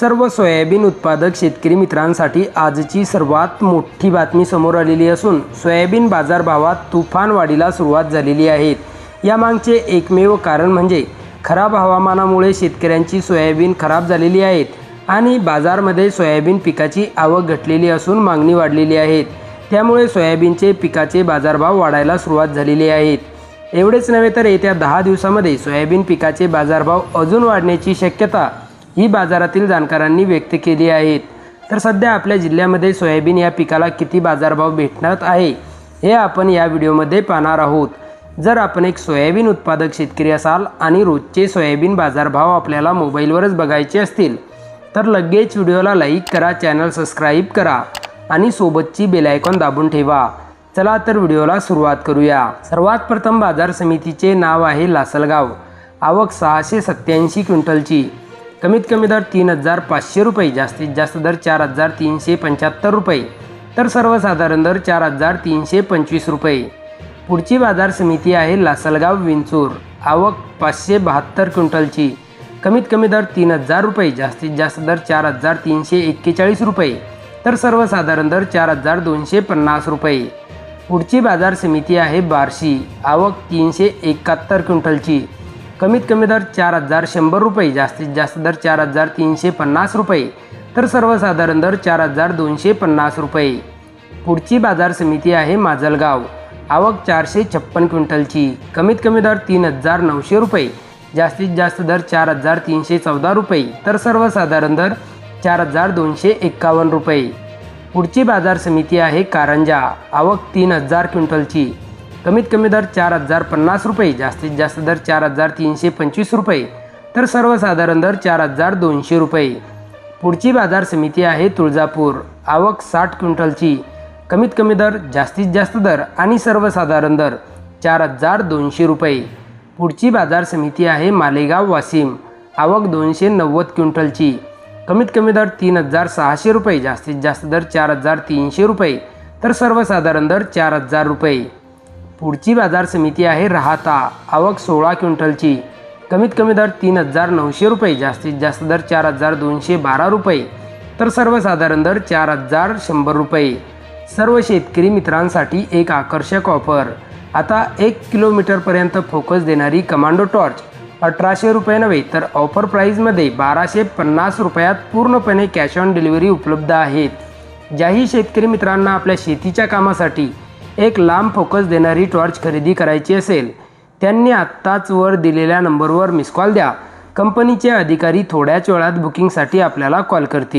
सर्व सोयाबीन उत्पादक शेतकरी मित्रांसाठी आजची सर्वात मोठी बातमी समोर आलेली असून सोयाबीन बाजारभावात तुफान वाढीला सुरुवात झालेली आहे. यामागचे एकमेव कारण म्हणजे खराब हवामानामुळे शेतकऱ्यांची सोयाबीन खराब झालेली आहेत आणि बाजारमध्ये सोयाबीन पिकाची आवक घटलेली असून मागणी वाढलेली आहे. त्यामुळे सोयाबीनचे पिकाचे बाजारभाव वाढायला सुरुवात झालेली आहेत एवढेच नव्हे तर येत्या दहा दिवसामध्ये सोयाबीन पिकाचे बाजारभाव अजून वाढण्याची शक्यता ही बाजारातील जाणकारांनी व्यक्त केली आहेत. तर सध्या आपल्या जिल्ह्यामध्ये सोयाबीन या पिकाला किती बाजारभाव भेटणार आहे हे आपण या व्हिडिओमध्ये पाहणार आहोत. जर आपण एक सोयाबीन उत्पादक शेतकरी असाल आणि रोजचे सोयाबीन बाजारभाव आपल्याला मोबाईलवरच बघायचे असतील तर लगेच व्हिडिओला लाईक करा चॅनल सबस्क्राईब करा आणि सोबतची बेलायकॉन दाबून ठेवा. चला तर व्हिडिओला सुरुवात करूया. सर्वात प्रथम बाजार समितीचे नाव आहे लासलगाव. आवक सहाशे सत्याऐंशी क्विंटलची. कमीत कमी दर तीन हजार पाचशे रुपये जास्तीत जास्त दर चार हजार तीनशे पंच्याहत्तर रुपये तर सर्वसाधारण दर चार हजार तीनशे पंचवीस रुपये. पुढची बाजार समिती आहे लासलगाव विंचूर. आवक पाचशे बहात्तर क्विंटलची. कमीत कमी दर तीन हजार रुपये जास्तीत जास्त दर चार हजार तीनशे एक्केचाळीस रुपये तर सर्वसाधारण दर चार हजार दोनशे पन्नास रुपये. पुढची बाजार समिती आहे बार्शी. आवक तीनशे एकाहत्तर क्विंटलची. कमीत कमी दर चार हजार शंभर रुपये जास्तीत जास्त दर चार हजार तीनशे पन्नास रुपये तर सर्वसाधारण दर चार हजार दोनशे पन्नास रुपये. पुढची बाजार समिती आहे माजलगाव. आवक चारशे छप्पन क्विंटलची. कमीत कमी दर तीन हजार नऊशे रुपये जास्तीत जास्त दर चार हजार तीनशे चौदा रुपये तर सर्वसाधारण दर चार हजार दोनशे एक्कावन्न रुपये. पुढची बाजार समिती आहे कारंजा. आवक तीन हजार क्विंटलची. कमीत कमी दर चार हजार पन्नास रुपये जास्तीत जास्त दर चार हजार तीनशे पंचवीस रुपये तर सर्वसाधारण दर चार हजार दोनशे रुपये. पुढची बाजार समिती आहे तुळजापूर. आवक साठ क्विंटलची. कमीत कमी दर जास्तीत जास्त दर आणि सर्वसाधारण दर चार हजार दोनशे रुपये. पुढची बाजार समिती आहे मालेगाव वाशिम. आवक दोनशे नव्वद क्विंटलची. कमीत कमी दर तीन हजार सहाशे रुपये जास्तीत जास्त दर चार हजार तीनशे रुपये तर सर्वसाधारण दर चार हजार रुपये. पुढची बाजार समिती आहे राहता. आवक सोळा क्विंटलची. कमीत कमी दर तीन हजार नऊशे रुपये जास्तीत जास्त दर चार हजार दोनशे बारा रुपये तर सर्वसाधारण दर चार हजार शंभर रुपये. सर्व शेतकरी मित्रांसाठी एक आकर्षक ऑफर. आता एक किलोमीटरपर्यंत फोकस देणारी कमांडो टॉर्च अठराशे रुपये नव्हे तर ऑफर प्राईजमध्ये बाराशे पन्नास रुपयात पूर्णपणे कॅश ऑन डिलिव्हरी उपलब्ध आहेत. ज्याही शेतकरी मित्रांना आपल्या शेतीच्या कामासाठी एक लांब फोकस देणारी टॉर्च खरेदी करायची असेल त्यांनी आत्ताच वर दिलेल्या नंबरवर मिस कॉल द्या. कंपनीचे अधिकारी थोड्याच वेळात बुकिंगसाठी आपल्याला कॉल करतील.